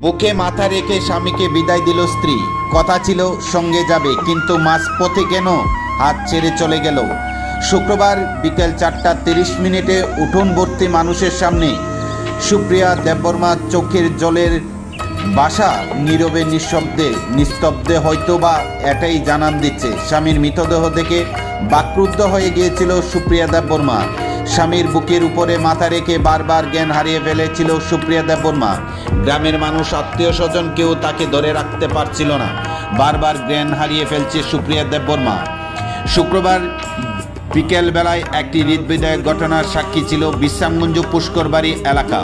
বুকে মাথা রেখে স্বামীকে বিদায় দিল স্ত্রী। কথা ছিল, সঙ্গে যাবে, কিন্তু মাস পথে কেন? হাত ছেড়ে চলে গেল। শুক্রবার বিকেল চারটা তিরিশ মিনিটে উঠোন ভর্তি মানুষের সামনে সুপ্রিয়া দেববর্মা চোখের জলের বাসা নীরবে নিঃশব্দে, নিস্তব্ধে হয়তো বা এটাই জানান দিচ্ছে। স্বামীর মৃতদেহ দেখে বাক্রুদ্ধ হয়ে গিয়েছিল সুপ্রিয়া দেববর্মা। স্বামীর বুকের উপরে মাথা রেখে বারবার জ্ঞান হারিয়ে ফেলেছিল সুপ্রিয়া দেববর্মা। গ্রামের মানুষ, আত্মীয় স্বজন কেউ তাকে ধরে রাখতে পারছিল না। বারবার জ্ঞান হারিয়ে ফেলছে সুপ্রিয়া দেববর্মা। শুক্রবার বিকেলবেলায় একটি হৃদবিদায়ক ঘটনার সাক্ষী ছিল বিশ্রামগঞ্জ পুষ্করবাড়ি এলাকা।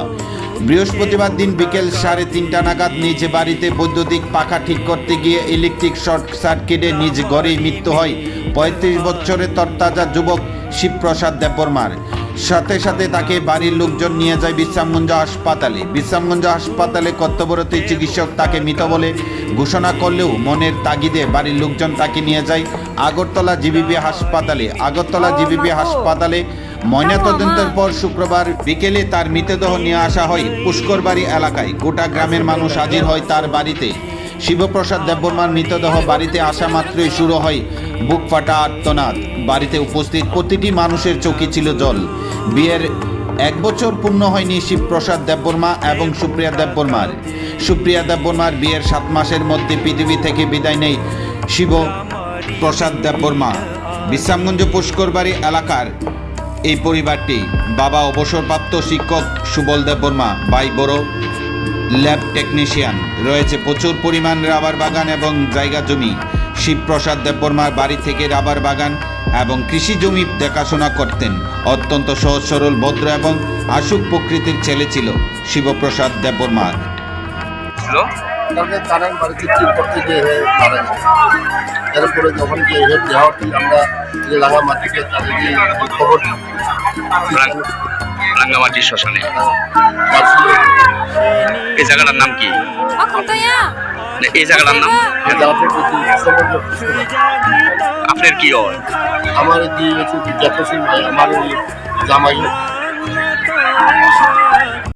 বৃহস্পতিবার দিন বিকেল সাড়ে তিনটা নাগাদ নিজ বাড়িতে বৈদ্যুতিক পাখা ঠিক করতে গিয়ে ইলেকট্রিক শর্ট সার্কিটে নিজ ঘরেই মৃত্যু হয়। পঁয়ত্রিশ বছরের তরতাজা যুবক শিবপ্রসাদ দেববর্মার। সাথে সাথে তাকে বাড়ির লোকজন নিয়ে যায় বিশ্রামগঞ্জ হাসপাতালে। বিশ্রামগঞ্জ হাসপাতালে কর্তব্যরত চিকিৎসক তাকে মৃত বলে ঘোষণা করলেও মনের তাগিদে বাড়ির লোকজন তাকে নিয়ে যায় আগরতলা জিবিবি হাসপাতালে। আগরতলা জিবিবি হাসপাতালে ময়নাতদন্তের পর শুক্রবার বিকেলে তার মৃতদেহ নিয়ে আসা হয় পুষ্করবাড়ি এলাকায়। গোটা গ্রামের মানুষ হাজির হয় তার বাড়িতে। শিবপ্রসাদ দেববর্মার মৃতদেহ বাড়িতে আসা মাত্রই শুরু হয় বুক ফাটা আর্তনাদ। বাড়িতে উপস্থিত প্রতিটি মানুষের চোখে ছিল জল। বিয়ের এক বছর পূর্ণ হয়নি শিবপ্রসাদ দেববর্মা এবং সুপ্রিয়া দেববর্মার। সুপ্রিয়া দেববর্মার বিয়ের সাত মাসের মধ্যে পৃথিবী থেকে বিদায় নেই শিব প্রসাদ দেববর্মা। বিশ্রামগঞ্জ পুষ্করবাড়ি এলাকার এই পরিবারটি বাবা অবসরপ্রাপ্ত শিক্ষক সুবল দেববর্মা ভাই বড় ল্যাব টেকনিশিয়ান। রয়েছে প্রচুর পরিমাণ রাবার বাগান এবং জায়গা জমি। শিবপ্রসাদ দেববর্মার বাড়ি থেকে রাবার বাগান এবং কৃষি জমি দেখাশোনা করতেন। অত্যন্ত সহজ সরল ভদ্র এবং আশুক প্রকৃতির ছেলে ছিল শিবপ্রসাদ দেববর্মা ছিল? তাকে কারেন্ট বাড়িতে ঠিক করতে গিয়ে মারা গেছে। এরপরে যখন যে হে দেওয়াটি আমরা যে লাগা মাটিকে তাদেরকে খবর দিই। রাং- রাঙ্গামাটির শ্মশানে এই জায়গাটার নাম কি এই জায়গাটার নাম। আপনার কি হয় আমার আমার জামাই